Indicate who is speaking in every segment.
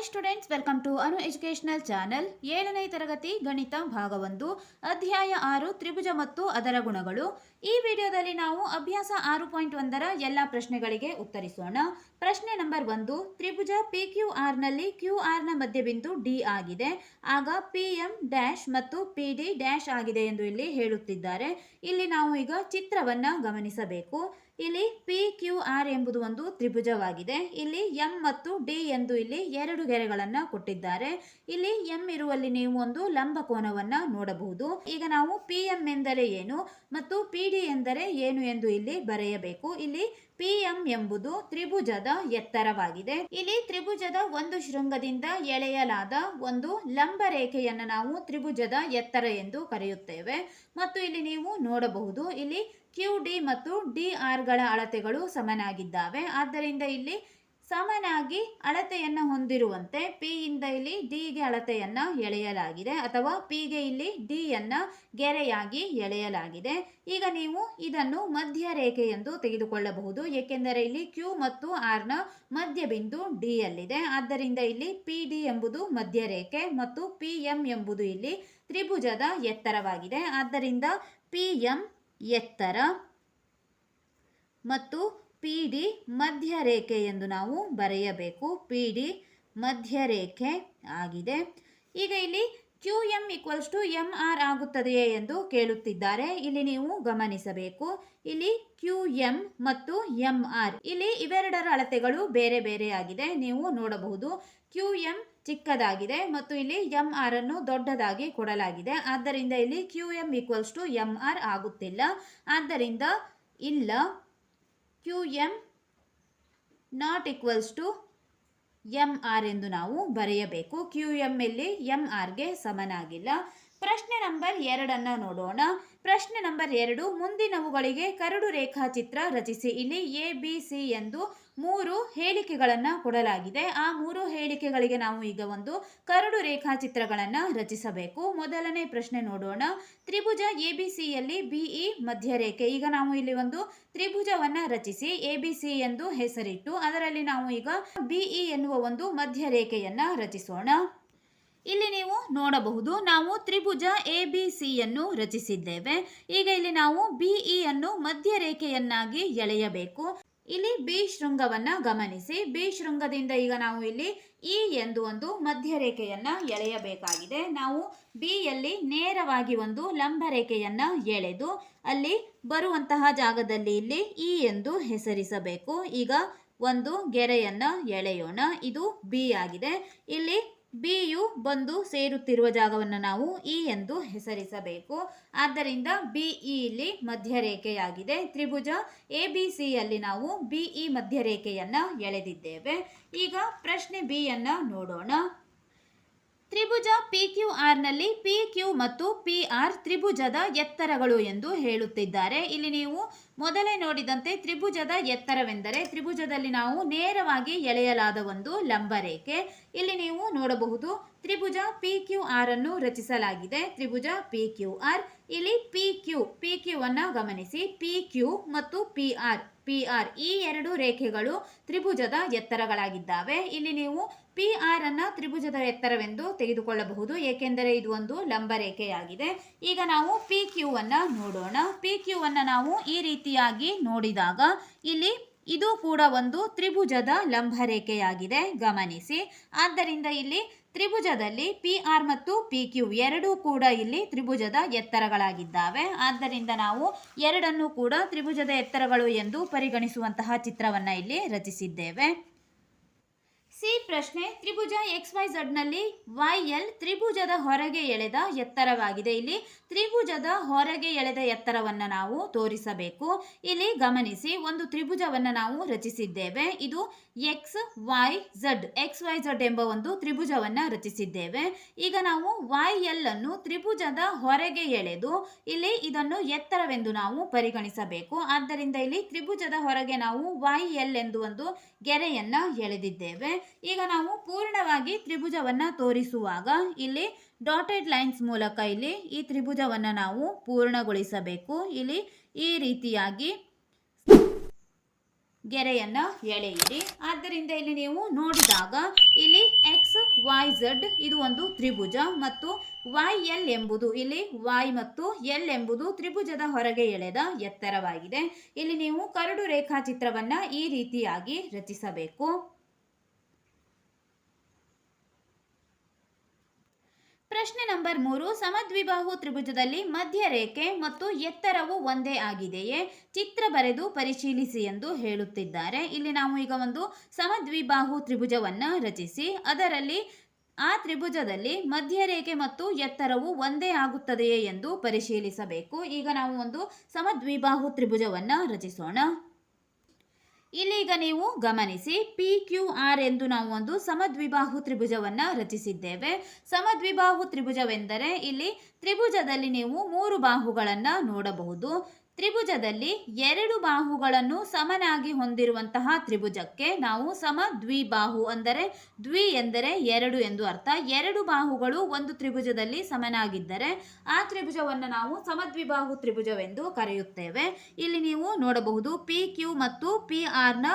Speaker 1: Hi students welcome to Anu educational channel ಏಳನೇ ತರಗತಿ ಗಣಿತ ಭಾಗ ಒಂದು, ಅಧ್ಯಾಯ ಆರು, ತ್ರಿಭುಜ ಮತ್ತು ಅದರ ಗುಣಗಳು. ಈ ವಿಡಿಯೋದಲ್ಲಿ ನಾವು ಅಭ್ಯಾಸ ಆರು ಪಾಯಿಂಟ್ ಒಂದರ ಎಲ್ಲ ಪ್ರಶ್ನೆಗಳಿಗೆ ಉತ್ತರಿಸೋಣ. ಪ್ರಶ್ನೆ ನಂಬರ್ ಒಂದು, ತ್ರಿಭುಜ ಪಿ ಕ್ಯೂ ಆರ್ನಲ್ಲಿ ಕ್ಯೂ ಆರ್ನ ಮಧ್ಯಬಿಂದು ಡಿ ಆಗಿದೆ. ಆಗ ಪಿ ಎಂ ಡ್ಯಾಶ್ ಮತ್ತು ಪಿ ಡಿ ಡ್ಯಾಶ್ ಆಗಿದೆ ಎಂದು ಇಲ್ಲಿ ಹೇಳುತ್ತಿದ್ದಾರೆ. ಇಲ್ಲಿ ನಾವು ಈಗ ಚಿತ್ರವನ್ನ ಗಮನಿಸಬೇಕು. ಇಲ್ಲಿ ಪಿ ಕ್ಯೂ ಆರ್ ಎಂಬುದು ಒಂದು ತ್ರಿಭುಜವಾಗಿದೆ. ಇಲ್ಲಿ ಎಂ ಮತ್ತು ಡಿ ಎಂದು ಇಲ್ಲಿ ಎರಡು ಗೆರೆಗಳನ್ನ ಕೊಟ್ಟಿದ್ದಾರೆ. ಇಲ್ಲಿ ಎಂ ಇರುವಲ್ಲಿ ನೀವು ಒಂದು ಲಂಬ ಕೋನವನ್ನು ನೋಡಬಹುದು. ಈಗ ನಾವು ಪಿ ಎಂ ಎಂದರೆ ಏನು ಮತ್ತು ಪಿ ಡಿ ಎಂದರೆ ಏನು ಎಂದು ಇಲ್ಲಿ ಬರೆಯಬೇಕು. ಇಲ್ಲಿ ಪಿ ಎಂ ಎಂಬುದು ತ್ರಿಭುಜದ ಎತ್ತರವಾಗಿದೆ. ಇಲ್ಲಿ ತ್ರಿಭುಜದ ಒಂದು ಶೃಂಗದಿಂದ ಎಳೆಯಲಾದ ಒಂದು ಲಂಬ ರೇಖೆಯನ್ನು ನಾವು ತ್ರಿಭುಜದ ಎತ್ತರ ಎಂದು ಕರೆಯುತ್ತೇವೆ. ಮತ್ತು ಇಲ್ಲಿ ನೀವು ನೋಡಬಹುದು, ಇಲ್ಲಿ ಕ್ಯೂ ಡಿ ಮತ್ತು ಡಿ ಆರ್ಗಳ ಅಳತೆಗಳು ಸಮನಾಗಿದ್ದಾವೆ. ಆದ್ದರಿಂದ ಇಲ್ಲಿ ಸಮನಾಗಿ ಅಳತೆಯನ್ನು ಹೊಂದಿರುವಂತೆ ಪಿ ಇಂದ ಇಲ್ಲಿ ಡಿಗೆ ಅಳತೆಯನ್ನು ಎಳೆಯಲಾಗಿದೆ ಅಥವಾ ಪಿಗೆ ಇಲ್ಲಿ ಡಿ ಯನ್ನ ಗೆರೆಯಾಗಿ ಎಳೆಯಲಾಗಿದೆ. ಈಗ ನೀವು ಇದನ್ನು ಮಧ್ಯ ರೇಖೆ ಎಂದು ತೆಗೆದುಕೊಳ್ಳಬಹುದು. ಏಕೆಂದರೆ ಇಲ್ಲಿ ಕ್ಯೂ ಮತ್ತು ಆರ್ನ ಮಧ್ಯ ಬಿಂದು ಡಿ ಯಲ್ಲಿದೆ. ಆದ್ದರಿಂದ ಇಲ್ಲಿ ಪಿ ಡಿ ಎಂಬುದು ಮಧ್ಯ ರೇಖೆ ಮತ್ತು ಪಿ ಎಂ ಎಂಬುದು ಇಲ್ಲಿ ತ್ರಿಭುಜದ ಎತ್ತರವಾಗಿದೆ. ಆದ್ದರಿಂದ ಪಿ ಎಂ ಎತ್ತರ ಮತ್ತು ಪಿ ಡಿ ಮಧ್ಯ ರೇಖೆ ಎಂದು ನಾವು ಬರೆಯಬೇಕು. ಪಿ ಡಿ ಮಧ್ಯ ರೇಖೆ ಆಗಿದೆ. ಈಗ ಇಲ್ಲಿ Q M equals to M R ಆಗುತ್ತದೆಯೇ ಎಂದು ಕೇಳುತ್ತಿದ್ದಾರೆ. ಇಲ್ಲಿ ನೀವು ಗಮನಿಸಬೇಕು. ಇಲ್ಲಿ ಕ್ಯೂ ಎಂ ಮತ್ತು ಎಂ ಆರ್ ಇಲ್ಲಿ ಇವೆರಡರ ಅಳತೆಗಳು ಬೇರೆ ಬೇರೆ ಆಗಿದೆ. ನೀವು ನೋಡಬಹುದು ಕ್ಯೂ ಎಂ ಚಿಕ್ಕದಾಗಿದೆ ಮತ್ತು ಇಲ್ಲಿ ಎಂ ಆರ್ ಅನ್ನು ದೊಡ್ಡದಾಗಿ ಕೊಡಲಾಗಿದೆ. ಆದ್ದರಿಂದ ಇಲ್ಲಿ Q M equals to M R ಆಗುತ್ತಿಲ್ಲ. ಆದ್ದರಿಂದ ಇಲ್ಲ. Q M not equals to M R ಎಂದು ನಾವು ಬರೆಯಬೇಕು. ಕ್ಯೂ ಎಂ ಇಲ್ಲಿ ಎಂ ಆರ್ಗೆ ಸಮನಾಗಿಲ್ಲ. ಪ್ರಶ್ನೆ ನಂಬರ್ ಎರಡನ್ನು ನೋಡೋಣ. ಪ್ರಶ್ನೆ ನಂಬರ್ ಎರಡು, ಮುಂದಿನವುಗಳಿಗೆ ಕರಡು ರೇಖಾಚಿತ್ರ ರಚಿಸಿ. ಇಲ್ಲಿ ಎ ಬಿ ಸಿ ಎಂದು ಮೂರು ಹೇಳಿಕೆಗಳನ್ನು ಕೊಡಲಾಗಿದೆ. ಆ ಮೂರು ಹೇಳಿಕೆಗಳಿಗೆ ನಾವು ಈಗ ಒಂದು ಕರಡು ರೇಖಾಚಿತ್ರಗಳನ್ನು ರಚಿಸಬೇಕು. ಮೊದಲನೇ ಪ್ರಶ್ನೆ ನೋಡೋಣ. ತ್ರಿಭುಜ ಎ ಬಿ ಸಿಯಲ್ಲಿ ಬಿಇ ಮಧ್ಯರೇಖೆ. ಈಗ ನಾವು ಇಲ್ಲಿ ಒಂದು ತ್ರಿಭುಜವನ್ನ ರಚಿಸಿ. ಎ ಬಿ ಸಿ ಎಂದು ಹೆಸರಿಟ್ಟು ಅದರಲ್ಲಿ ನಾವು ಈಗ ಬಿಇ ಎನ್ನುವ ಒಂದು ಮಧ್ಯರೇಖೆಯನ್ನು ರಚಿಸೋಣ. ಇಲ್ಲಿ ನೀವು ನೋಡಬಹುದು, ನಾವು ತ್ರಿಭುಜ ಎ ಬಿ ಸಿಯನ್ನು ರಚಿಸಿದ್ದೇವೆ. ಈಗ ಇಲ್ಲಿ ನಾವು ಬಿಇ ಅನ್ನು ಮಧ್ಯ ರೇಖೆಯನ್ನಾಗಿ ಎಳೆಯಬೇಕು. ಇಲ್ಲಿ ಬಿ ಶೃಂಗವನ್ನ ಗಮನಿಸಿ. ಬಿ ಶೃಂಗದಿಂದ ಈಗ ನಾವು ಇಲ್ಲಿ ಇ ಎಂದು ಒಂದು ಮಧ್ಯ ರೇಖೆಯನ್ನ ಎಳೆಯಬೇಕಾಗಿದೆ. ನಾವು ಬಿಯಲ್ಲಿ ನೇರವಾಗಿ ಒಂದು ಲಂಬ ರೇಖೆಯನ್ನ ಎಳೆದು ಅಲ್ಲಿ ಬರುವಂತಹ ಜಾಗದಲ್ಲಿ ಇಲ್ಲಿ ಇ ಎಂದು ಹೆಸರಿಸಬೇಕು. ಈಗ ಒಂದು ಗೆರೆಯನ್ನ ಎಳೆಯೋಣ. ಇದು ಬಿ ಆಗಿದೆ. ಇಲ್ಲಿ ಬಿಯು ಬಂದು ಸೇರುತ್ತಿರುವ ಜಾಗವನ್ನು ನಾವು ಇ ಎಂದು ಹೆಸರಿಸಬೇಕು. ಆದ್ದರಿಂದ ಬಿಇ ಇಲ್ಲಿ ಮಧ್ಯರೇಖೆಯಾಗಿದೆ. ತ್ರಿಭುಜ ಎ, ಬಿ ಸಿಯಲ್ಲಿ ನಾವು ಬಿಇ ಮಧ್ಯರೇಖೆಯನ್ನು ಎಳೆದಿದ್ದೇವೆ. ಈಗ ಪ್ರಶ್ನೆ ಬಿಯನ್ನು ನೋಡೋಣ. ತ್ರಿಭುಜ ಪಿ ಕ್ಯೂ ಆರ್ನಲ್ಲಿ ಪಿ ಕ್ಯೂ ಮತ್ತು ಪಿ ಆರ್ ತ್ರಿಭುಜದ ಎತ್ತರಗಳು ಎಂದು ಹೇಳುತ್ತಿದ್ದಾರೆ. ಇಲ್ಲಿ ನೀವು ಮೊದಲೇ ನೋಡಿದಂತೆ ತ್ರಿಭುಜದ ಎತ್ತರವೆಂದರೆ ತ್ರಿಭುಜದಲ್ಲಿ ನಾವು ನೇರವಾಗಿ ಎಳೆಯಲಾದ ಒಂದು ಲಂಬರೇಖೆ. ಇಲ್ಲಿ ನೀವು ನೋಡಬಹುದು ತ್ರಿಭುಜ ಪಿ ಕ್ಯೂ ಆರ್ ಅನ್ನು ರಚಿಸಲಾಗಿದೆ. ತ್ರಿಭುಜ ಪಿ ಕ್ಯೂ ಆರ್ ಇಲ್ಲಿ ಪಿ ಕ್ಯೂ ಪಿ ಕ್ಯೂ ಅನ್ನು ಗಮನಿಸಿ. ಪಿ ಕ್ಯೂ ಮತ್ತು ಪಿ ಆರ್ ಪಿ ಆರ್ ಈ ಎರಡು ರೇಖೆಗಳು ತ್ರಿಭುಜದ ಎತ್ತರಗಳಾಗಿದ್ದಾವೆ. ಇಲ್ಲಿ ನೀವು ಪಿ ಆರ್ ಅನ್ನು ತ್ರಿಭುಜದ ಎತ್ತರವೆಂದು ತೆಗೆದುಕೊಳ್ಳಬಹುದು, ಏಕೆಂದರೆ ಇದು ಒಂದು ಲಂಬ ರೇಖೆಯಾಗಿದೆ. ಈಗ ನಾವು ಪಿ ಕ್ಯೂ ಅನ್ನು ನೋಡೋಣ. ಪಿ ಕ್ಯೂ ಅನ್ನು ನಾವು ಈ ರೀತಿಯಾಗಿ ನೋಡಿದಾಗ ಇಲ್ಲಿ ಇದು ಕೂಡ ಒಂದು ತ್ರಿಭುಜದ ಲಂಬರೇಖೆಯಾಗಿದೆ. ಗಮನಿಸಿ. ಆದ್ದರಿಂದ ಇಲ್ಲಿ ತ್ರಿಭುಜದಲ್ಲಿ ಪಿ ಆರ್ ಮತ್ತು ಪಿ ಕ್ಯೂ ಎರಡೂ ಕೂಡ ಇಲ್ಲಿ ತ್ರಿಭುಜದ ಎತ್ತರಗಳಾಗಿದ್ದಾವೆ. ಆದ್ದರಿಂದ ನಾವು ಎರಡನ್ನು ಕೂಡ ತ್ರಿಭುಜದ ಎತ್ತರಗಳು ಎಂದು ಪರಿಗಣಿಸುವಂತಹ ಚಿತ್ರವನ್ನು ಇಲ್ಲಿ ರಚಿಸಿದ್ದೇವೆ. ಸಿ ಪ್ರಶ್ನೆ ತ್ರಿಭುಜ ಎಕ್ಸ್ ವೈ ನಲ್ಲಿ ವೈ ಎಲ್ ತ್ರಿಭುಜದ ಹೊರಗೆ ಎಳೆದ ಎತ್ತರವಾಗಿದೆ. ಇಲ್ಲಿ ತ್ರಿಭುಜದ ಹೊರಗೆ ಎಳೆದ ಎತ್ತರವನ್ನು ನಾವು ತೋರಿಸಬೇಕು. ಇಲ್ಲಿ ಗಮನಿಸಿ, ಒಂದು ತ್ರಿಭುಜವನ್ನು ನಾವು ರಚಿಸಿದ್ದೇವೆ. ಇದು X Y Z X Y Z ಎಂಬ ಒಂದು ತ್ರಿಭುಜವನ್ನ ರಚಿಸಿದ್ದೇವೆ. ಈಗ ನಾವು ವೈ ಎಲ್ ಅನ್ನು ತ್ರಿಭುಜದ ಹೊರಗೆ ಎಳೆದು ಇಲ್ಲಿ ಇದನ್ನು ಎತ್ತರವೆಂದು ನಾವು ಪರಿಗಣಿಸಬೇಕು. ಆದ್ದರಿಂದ ಇಲ್ಲಿ ತ್ರಿಭುಜದ ಹೊರಗೆ ನಾವು ವೈ ಎಲ್ ಎಂದು ಒಂದು ಗೆರೆಯನ್ನ ಎಳೆದಿದ್ದೇವೆ. ಈಗ ನಾವು ಪೂರ್ಣವಾಗಿ ತ್ರಿಭುಜವನ್ನ ತೋರಿಸುವಾಗ ಇಲ್ಲಿ ಡಾಟೆಡ್ ಲೈನ್ಸ್ ಮೂಲಕ ಇಲ್ಲಿ ಈ ತ್ರಿಭುಜವನ್ನ ನಾವು ಪೂರ್ಣಗೊಳಿಸಬೇಕು. ಇಲ್ಲಿ ಈ ರೀತಿಯಾಗಿ ಗೆರೆಯನ್ನ ಎಳೆಯಿರಿ. ಆದ್ದರಿಂದ ಇಲ್ಲಿ ನೀವು ನೋಡಿದಾಗ ಇಲ್ಲಿ ಎಕ್ಸ್ ವೈ ಝಡ್ ಇದು ಒಂದು ತ್ರಿಭುಜ ಮತ್ತು ವೈ ಎಲ್ ಎಂಬುದು ಇಲ್ಲಿ ವೈ ಮತ್ತು ಎಲ್ ಎಂಬುದು ತ್ರಿಭುಜದ ಹೊರಗೆ ಎಳೆದ ಎತ್ತರವಾಗಿದೆ. ಇಲ್ಲಿ ನೀವು ಕರಡು ರೇಖಾಚಿತ್ರವನ್ನ ಈ ರೀತಿಯಾಗಿ ರಚಿಸಬೇಕು. ಪ್ರಶ್ನೆ ನಂಬರ್ ಮೂರು, ಸಮದ್ವಿಬಾಹು ತ್ರಿಭುಜದಲ್ಲಿ ಮಧ್ಯರೇಖೆ ಮತ್ತು ಎತ್ತರವು ಒಂದೇ ಆಗಿದೆಯೇ? ಚಿತ್ರ ಬರೆದು ಪರಿಶೀಲಿಸಿ ಎಂದು ಹೇಳುತ್ತಿದ್ದಾರೆ. ಇಲ್ಲಿ ನಾವು ಈಗ ಒಂದು ಸಮದ್ವಿಬಾಹು ತ್ರಿಭುಜವನ್ನು ರಚಿಸಿ, ಅದರಲ್ಲಿ ಆ ತ್ರಿಭುಜದಲ್ಲಿ ಮಧ್ಯರೇಖೆ ಮತ್ತು ಎತ್ತರವು ಒಂದೇ ಆಗುತ್ತದೆಯೇ ಎಂದು ಪರಿಶೀಲಿಸಬೇಕು. ಈಗ ನಾವು ಒಂದು ಸಮದ್ವಿಬಾಹು ತ್ರಿಭುಜವನ್ನು ರಚಿಸೋಣ. ಇಲ್ಲೀಗ ನೀವು ಗಮನಿಸಿ ಪಿ ಕ್ಯೂ ಆರ್ ಎಂದು ನಾವು ಒಂದು ಸಮದ್ವಿಬಾಹು ತ್ರಿಭುಜವನ್ನ ರಚಿಸಿದ್ದೇವೆ. ಸಮದ್ವಿಬಾಹು ತ್ರಿಭುಜವೆಂದರೆ ಇಲ್ಲಿ ತ್ರಿಭುಜದಲ್ಲಿ ನೀವು ಮೂರು ಬಾಹುಗಳನ್ನು ನೋಡಬಹುದು. ತ್ರಿಭುಜದಲ್ಲಿ ಎರಡು ಬಾಹುಗಳನ್ನು ಸಮನಾಗಿ ಹೊಂದಿರುವಂತಹ ತ್ರಿಭುಜಕ್ಕೆ ನಾವು ಸಮ ದ್ವಿಬಾಹು ಅಂದರೆ ದ್ವಿ ಎಂದರೆ ಎರಡು ಎಂದು ಅರ್ಥ. ಎರಡು ಬಾಹುಗಳು ಒಂದು ತ್ರಿಭುಜದಲ್ಲಿ ಸಮನಾಗಿದ್ದರೆ ಆ ತ್ರಿಭುಜವನ್ನು ನಾವು ಸಮದ್ವಿಬಾಹು ತ್ರಿಭುಜವೆಂದು ಕರೆಯುತ್ತೇವೆ. ಇಲ್ಲಿ ನೀವು ನೋಡಬಹುದು ಪಿ ಕ್ಯೂ ಮತ್ತು ಪಿ ಆರ್ನ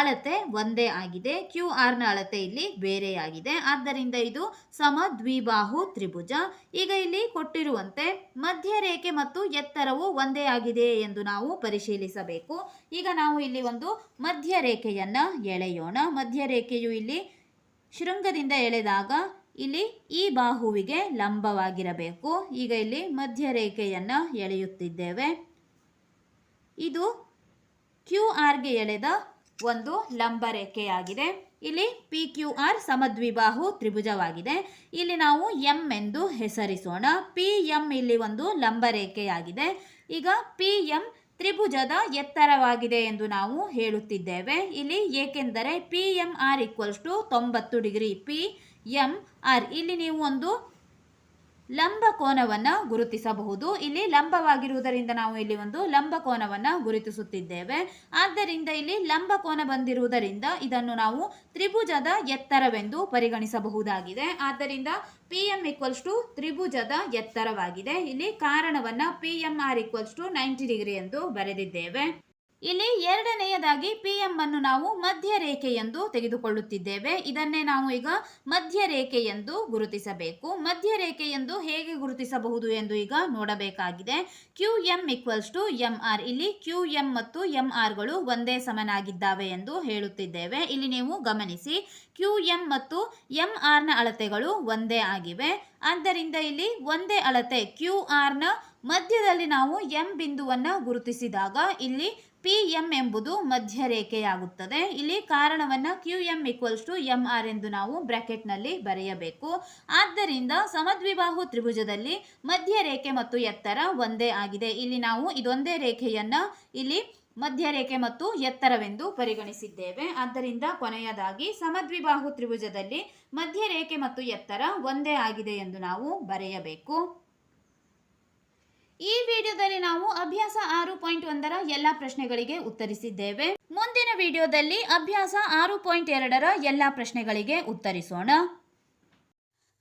Speaker 1: ಅಳತೆ ಒಂದೇ ಆಗಿದೆ. ಕ್ಯೂ ಆರ್ನ ಅಳತೆ ಇಲ್ಲಿ ಬೇರೆಯಾಗಿದೆ ಆದ್ದರಿಂದ ಇದು ಸಮ ದ್ವಿಬಾಹು ತ್ರಿಭುಜ. ಈಗ ಇಲ್ಲಿ ಕೊಟ್ಟಿರುವಂತೆ ಮಧ್ಯರೇಖೆ ಮತ್ತು ಎತ್ತರವು ಒಂದೇ ಆಗಿದೆ. ಎಂದು ನಾವು ಪರಿಶೀಲಿಸಬೇಕು. ಈಗ ನಾವು ಇಲ್ಲಿ ಒಂದು ಮಧ್ಯರೇಖೆಯನ್ನು ಎಳೆಯೋಣ. ಮಧ್ಯರೇಖೆಯು ಇಲ್ಲಿ ಶೃಂಗದಿಂದ ಎಳೆದಾಗ ಇಲ್ಲಿ ಈ ಬಾಹುವಿಗೆ ಲಂಬವಾಗಿರಬೇಕು. ಈಗ ಇಲ್ಲಿ ಮಧ್ಯರೇಖೆಯನ್ನು ಎಳೆಯುತ್ತಿದ್ದೇವೆ. ಇದು ಕ್ಯೂ ಆರ್ಗೆ ಎಳೆದ ಒಂದು ಲಂಬ ರೇಖೆಯಾಗಿದೆ. ಇಲ್ಲಿ ಪಿ ಕ್ಯೂ ಆರ್ ಸಮದ್ವಿಬಾಹು ತ್ರಿಭುಜವಾಗಿದೆ. ಇಲ್ಲಿ ನಾವು ಎಂ ಎಂದು ಹೆಸರಿಸೋಣ. ಪಿ ಎಂ ಇಲ್ಲಿ ಒಂದು ಲಂಬ ರೇಖೆಯಾಗಿದೆ ಈಗ ಪಿ ಎಂ ತ್ರಿಭುಜದ ಎತ್ತರವಾಗಿದೆ ಎಂದು ನಾವು ಹೇಳುತ್ತಿದ್ದೇವೆ. ಇಲ್ಲಿ ಏಕೆಂದರೆ P M R equals to ತೊಂಬತ್ತು ಡಿಗ್ರಿ. ಪಿ ಎಂ ಆರ್ ಇಲ್ಲಿ ನೀವು ಒಂದು ಲಂಬ ಕೋನವನ್ನು ಗುರುತಿಸಬಹುದು. ಇಲ್ಲಿ ಲಂಬವಾಗಿರುವುದರಿಂದ ನಾವು ಇಲ್ಲಿ ಒಂದು ಲಂಬ ಕೋನವನ್ನು ಗುರುತಿಸುತ್ತಿದ್ದೇವೆ. ಆದ್ದರಿಂದ ಇಲ್ಲಿ ಲಂಬ ಕೋನ ಬಂದಿರುವುದರಿಂದ ಇದನ್ನು ನಾವು ತ್ರಿಭುಜದ ಎತ್ತರವೆಂದು ಪರಿಗಣಿಸಬಹುದಾಗಿದೆ. ಆದ್ದರಿಂದ ಪಿ ಎಂ ಈಕ್ವಲ್ಸ್ ಟು ತ್ರಿಭುಜದ ಎತ್ತರವಾಗಿದೆ. ಇಲ್ಲಿ ಕಾರಣವನ್ನು P M R equals to ninety degree ಎಂದು ಬರೆದಿದ್ದೇವೆ. ಇಲ್ಲಿ ಎರಡನೆಯದಾಗಿ ಪಿ ಅನ್ನು ನಾವು ಮಧ್ಯರೇಖೆ ಎಂದು ತೆಗೆದುಕೊಳ್ಳುತ್ತಿದ್ದೇವೆ. ಇದನ್ನೇ ನಾವು ಈಗ ಮಧ್ಯ ರೇಖೆ ಎಂದು ಗುರುತಿಸಬೇಕು. ಮಧ್ಯರೇಖೆ ಎಂದು ಹೇಗೆ ಗುರುತಿಸಬಹುದು ಎಂದು ಈಗ ನೋಡಬೇಕಾಗಿದೆ. Q M equals to M R ಇಲ್ಲಿ ಕ್ಯೂ ಎಂ ಮತ್ತು ಎಂ ಆರ್ಗಳು ಒಂದೇ ಸಮನಾಗಿದ್ದಾವೆ ಎಂದು ಹೇಳುತ್ತಿದ್ದೇವೆ. ಇಲ್ಲಿ ನೀವು ಗಮನಿಸಿ ಕ್ಯೂ ಎಂ ಮತ್ತು ಎಂ ಆರ್ನ ಅಳತೆಗಳು ಒಂದೇ ಆಗಿವೆ. ಆದ್ದರಿಂದ ಇಲ್ಲಿ ಒಂದೇ ಅಳತೆ ಕ್ಯೂ ಆರ್ನ ಮಧ್ಯದಲ್ಲಿ ನಾವು ಎಂ ಬಿಂದುವನ್ನು ಗುರುತಿಸಿದಾಗ ಇಲ್ಲಿ ಪಿ ಎಂ ಎಂಬುದು ಮಧ್ಯರೇಖೆಯಾಗುತ್ತದೆ. ಇಲ್ಲಿ ಕಾರಣವನ್ನು Q M equals to M R ಎಂದು ನಾವು ಬ್ರ್ಯಾಕೆಟ್ನಲ್ಲಿ ಬರೆಯಬೇಕು. ಆದ್ದರಿಂದ ಸಮದ್ವಿಬಾಹು ತ್ರಿಭುಜದಲ್ಲಿ ಮಧ್ಯರೇಖೆ ಮತ್ತು ಎತ್ತರ ಒಂದೇ ಆಗಿದೆ. ಇಲ್ಲಿ ನಾವು ಇದೊಂದೇ ರೇಖೆಯನ್ನು ಇಲ್ಲಿ ಮಧ್ಯರೇಖೆ ಮತ್ತು ಎತ್ತರವೆಂದು ಪರಿಗಣಿಸಿದ್ದೇವೆ. ಆದ್ದರಿಂದ ಕೊನೆಯದಾಗಿ ಸಮದ್ವಿಬಾಹು ತ್ರಿಭುಜದಲ್ಲಿ ಮಧ್ಯರೇಖೆ ಮತ್ತು ಎತ್ತರ ಒಂದೇ ಆಗಿದೆ ಎಂದು ನಾವು ಬರೆಯಬೇಕು. ಈ ವಿಡಿಯೋದಲ್ಲಿ ನಾವು ಅಭ್ಯಾಸ ಆರು ಪಾಯಿಂಟ್ ಒಂದರ ಎಲ್ಲ ಪ್ರಶ್ನೆಗಳಿಗೆ ಉತ್ತರಿಸಿದ್ದೇವೆ. ಮುಂದಿನ ವಿಡಿಯೋದಲ್ಲಿ ಅಭ್ಯಾಸ ಆರು ಪಾಯಿಂಟ್ ಎರಡರ ಎಲ್ಲ ಪ್ರಶ್ನೆಗಳಿಗೆ ಉತ್ತರಿಸೋಣ.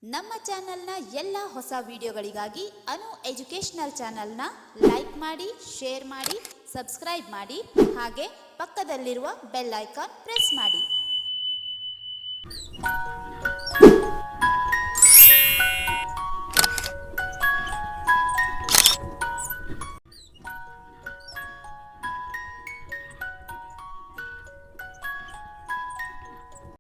Speaker 2: ನಮ್ಮ ಚಾನೆಲ್ನ ಎಲ್ಲ ಹೊಸ ವಿಡಿಯೋಗಳಿಗಾಗಿ ಅನು ಎಜುಕೇಷನಲ್ ಚಾನೆಲ್ನ ಲೈಕ್ ಮಾಡಿ, ಶೇರ್ ಮಾಡಿ, ಸಬ್ಸ್ಕ್ರೈಬ್ ಮಾಡಿ, ಹಾಗೆ ಪಕ್ಕದಲ್ಲಿರುವ ಬೆಲ್ ಐಕಾನ್ ಪ್ರೆಸ್ ಮಾಡಿ.